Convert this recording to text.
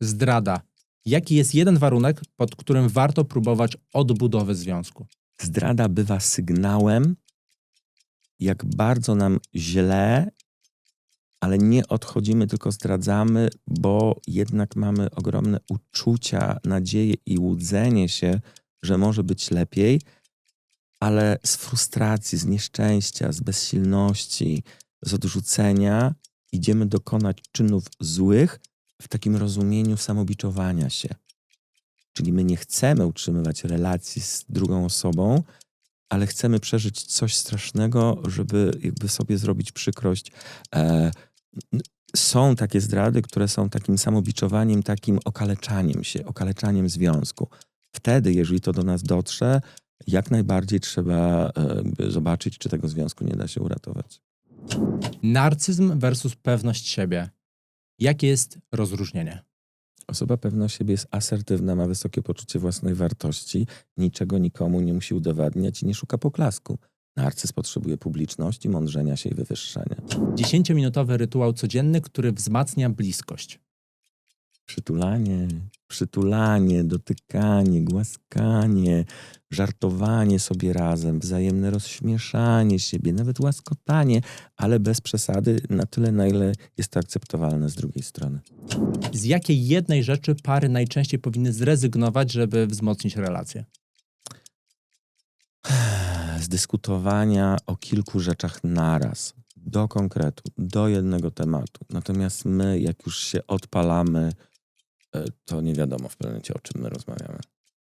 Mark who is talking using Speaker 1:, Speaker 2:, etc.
Speaker 1: Zdrada. Jaki jest jeden warunek, pod którym warto próbować odbudowy związku?
Speaker 2: Zdrada bywa sygnałem, jak bardzo nam źle, ale nie odchodzimy, tylko zdradzamy, bo jednak mamy ogromne uczucia, nadzieję i łudzenie się, że może być lepiej, ale z frustracji, z nieszczęścia, z bezsilności, z odrzucenia idziemy dokonać czynów złych w takim rozumieniu samobiczowania się. Czyli my nie chcemy utrzymywać relacji z drugą osobą, ale chcemy przeżyć coś strasznego, żeby jakby sobie zrobić przykrość. E, są takie zdrady, które są takim samobiczowaniem, takim okaleczaniem się, okaleczaniem związku. Wtedy, jeżeli to do nas dotrze, jak najbardziej trzeba e, zobaczyć, czy tego związku nie da się uratować.
Speaker 1: Narcyzm versus pewność siebie. Jakie jest rozróżnienie?
Speaker 2: Osoba pewna siebie jest asertywna, ma wysokie poczucie własnej wartości, niczego nikomu nie musi udowadniać i nie szuka poklasku. Narcyz potrzebuje publiczności, mądrzenia się i wywyższenia.
Speaker 1: 10-minutowy rytuał codzienny, który wzmacnia bliskość.
Speaker 2: Przytulanie, przytulanie, dotykanie, głaskanie, żartowanie sobie razem, wzajemne rozśmieszanie siebie, nawet łaskotanie, ale bez przesady, na tyle, na ile jest to akceptowalne z drugiej strony.
Speaker 1: Z jakiej jednej rzeczy pary najczęściej powinny zrezygnować, żeby wzmocnić relacje?
Speaker 2: z dyskutowania o kilku rzeczach naraz, do konkretu, do jednego tematu. Natomiast my, jak już się odpalamy, to nie wiadomo w momencie, o czym my rozmawiamy.